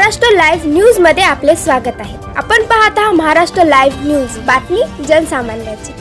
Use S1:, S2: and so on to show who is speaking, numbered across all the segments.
S1: Maharashtra live न्यूजमध्ये आपले स्वागत आहे. आपण पाहत आहात महाराष्ट्र लाईव्ह न्यूज. बातमी जनसामान्याची.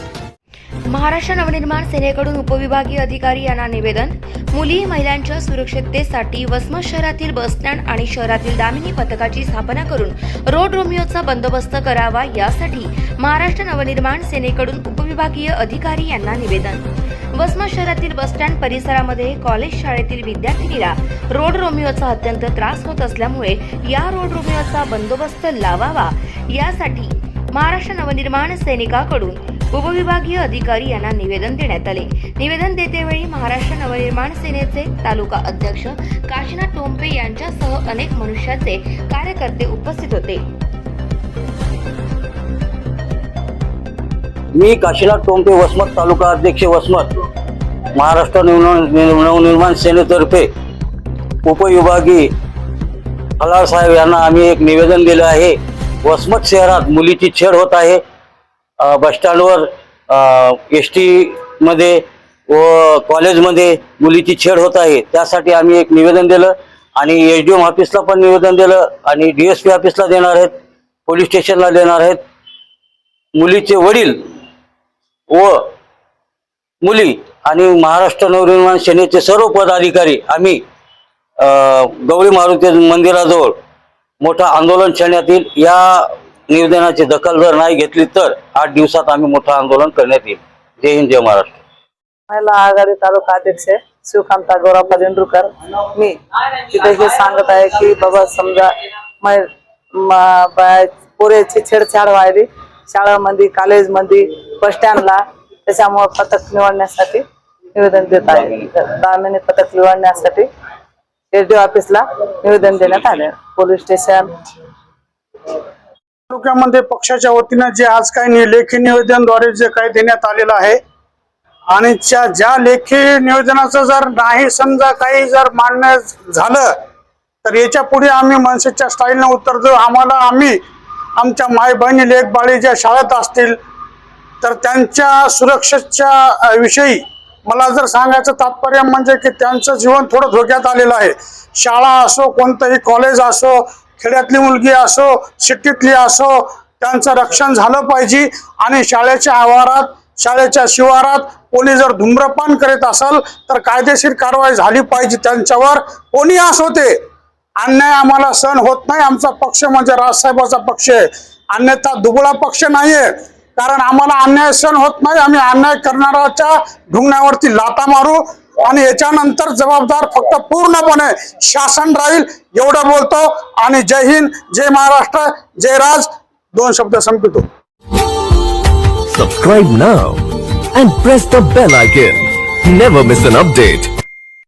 S2: महाराष्ट्र नवनिर्माण सेनेकडून उपविभागीय अधिकारी यांना निवेदन. मुली महिलांच्या सुरक्षिततेसाठी वसमत शहरातील बसस्टँड आणि शहरातील दामिनी पथकाची स्थापना करून रोड रोमिओचा बंदोबस्त करावा यासाठी महाराष्ट्र नवनिर्माण सेनेकडून उपविभागीय अधिकारी यांना निवेदन. वसमत शहरातील बसस्टँड परिसरामध्ये कॉलेज शाळेतील विद्यार्थिनीला रोड रोमिओचा अत्यंत त्रास होत असल्यामुळे या रोड रोमिओचा बंदोबस्त लावावा यासाठी महाराष्ट्र नवनिर्माण सैनिकाकडून उपविभागीय अधिकारी यांना निवेदन देण्यात आले. निवेदन देतेवेळी महाराष्ट्र नवनिर्माण सेनेचे तालुका अध्यक्ष काशीनाथ टोंपे यांच्यासह अनेक मनुष्याचे कार्यकर्ते उपस्थित होते.
S3: मी काशीनाथ टोंपे वसमत तालुका अध्यक्ष वसमत. महाराष्ट्र नवनिर्माण सेनेतर्फे उपविभागी फलार साहेब यांना आम्ही एक निवेदन दिलं आहे. वसमत शहरात मुलीची छेड होत आहे. बसस्टँडवर एस टीमध्ये व कॉलेजमध्ये मुलीची छेड होत आहे. त्यासाठी आम्ही एक निवेदन दिलं आणि एस डी एम ऑफिसला पण निवेदन दिलं आणि डी एस पी ऑफिसला देणार आहेत. पोलीस स्टेशनला देणार आहेत. मुलीचे वडील व मुली आणि महाराष्ट्र नवनिर्माण सेनेचे सर्व पदाधिकारी आम्ही गवळी मारुती मंदिराजवळ मोठं आंदोलन छेडण्यात येईल या निवेदनाची दखल जर नाही घेतली तर आठ दिवसात आम्ही मोठं आंदोलन करण्यात येईल. जय हिंद जय महाराष्ट्र.
S4: महिला आघाडी तालुका अध्यक्ष शिवकांता गौराप्पा दिंडुरकर मी तिथे हे सांगत आहे की बाबा समजा पोरेची छेडछाड व्हायली. शाळामध्ये कॉलेजमध्ये बस स्टँडला त्याच्यामुळे पथक निवडण्यासाठी निवेदन देत आहे. दामिनी पथक निवडण्यासाठी एसडी ऑफिसला निवेदन देण्यात आले पोलीस स्टेशन.
S5: तालुक्यामध्ये पक्षाच्या वतीनं जे आज काही नि- लेखी निवेदनद्वारे जे काही देण्यात आलेलं आहे आणि ज्या ज्या लेखी निवेदनाचं जर नाही समजा काही जर मान्य झालं तर याच्यापुढे आम्ही मनसेच्या स्टाईलनं उत्तर देऊ आम्हाला आम्ही आमच्या माय बहिणी लेख बाळी ज्या शाळेत असतील तर त्यांच्या सुरक्षेच्या विषयी मला जर सांगायचं तात्पर्य म्हणजे की त्यांचं जीवन थोडं धोक्यात आलेलं आहे. शाळा असो कोणतंही कॉलेज असो खेड्यातली मुलगी असो सिटीतली असो त्यांचं रक्षण झालं पाहिजे आणि शाळेच्या आवारात शाळेच्या शिवारात कोणी जर धूम्रपान करीत असेल तर कायदेशीर कारवाई झाली पाहिजे त्यांच्यावर. कोणी असो ते. अन्याय आम्हाला सहन होत नाही. आमचा पक्ष म्हणजे राजसाहेबाचा पक्ष आहे. अन्यथा दुबळा पक्ष नाहीये. कारण आम्हाला अन्याय सहन होत नाही. आम्ही अन्याय करणाऱ्याच्या ढुंगण्यावरती लाता मारू आणि याच्यानंतर जबाबदार फक्त पूर्णपणे शासन राहील एवढं बोलतो. आणि जय हिंद जय महाराष्ट्र जय राज. दोन शब्द संपितो.
S6: Subscribe now and press the bell icon never miss an update